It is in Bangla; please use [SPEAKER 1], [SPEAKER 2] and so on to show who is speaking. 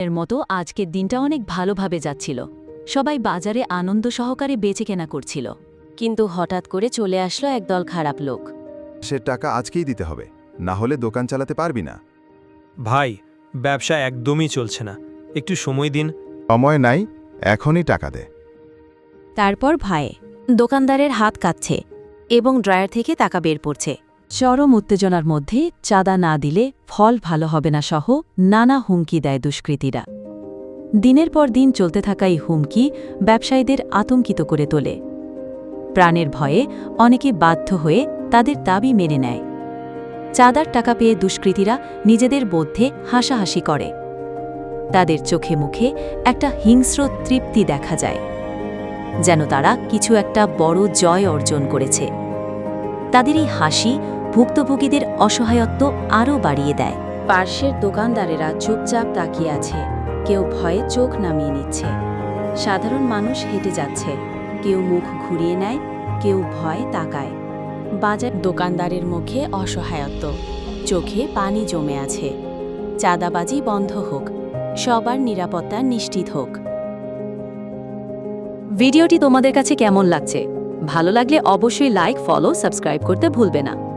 [SPEAKER 1] এর মতো আজকের দিনটা অনেক ভালোভাবে যাচ্ছিল। সবাই বাজারে আনন্দ সহকারে বেচে কেনা করছিল। কিন্তু হঠাৎ করে চলে আসলো একদল খারাপ লোক।
[SPEAKER 2] সে টাকা আজকেই দিতে হবে না হলে দোকান চালাতে পারবি না।
[SPEAKER 3] ভাই ব্যবসা একদমই চলছে না। একটু সময় দিন।
[SPEAKER 2] সময় নাই এখনই টাকা দে।
[SPEAKER 1] তারপর ভাই দোকানদারের হাত কাঁপছে এবং ড্রায়ার থেকে টাকা বের পড়ছে। চরম উত্তেজনার মধ্যে চাঁদা না দিলে ফল ভালো হবে না সহ নানা হুমকি দেয় দুষ্কৃতীরা। দিনের পর দিন চলতে থাকা এই হুমকি ব্যবসায়ীদের আতঙ্কিত করে তোলে। প্রাণের ভয়ে অনেকে বাধ্য হয়ে তাদের দাবি মেনে নেয়। চাঁদার টাকা পেয়ে দুষ্কৃতীরা নিজেদের বোধে হাসাহাসি করে। তাদের চোখে মুখে একটা হিংস্র তৃপ্তি দেখা যায়, যেন তারা কিছু একটা বড় জয় অর্জন করেছে। তাদের এই হাসি ভুক্তভোগীদের অসহায়ত্ব আরও বাড়িয়ে দেয়। পার্শ্বের দোকানদারেরা চুপচাপ তাকিয়ে আছে। কেউ ভয়ে চোখ নামিয়ে নিচ্ছে। সাধারণ মানুষ হেঁটে যাচ্ছে। কেউ মুখ ঘুরিয়ে নেয়, কেউ ভয় তাকায়। বাজার দোকানদারের মুখে অসহায়ত্ব। চোখে পানি জমে আছে। চাঁদাবাজি বন্ধ হোক। সবার নিরাপত্তা নিশ্চিত হোক। ভিডিওটি তোমাদের কাছে কেমন লাগছে? ভালো লাগলে অবশ্যই লাইক, ফলো, সাবস্ক্রাইব করতে ভুলবে না।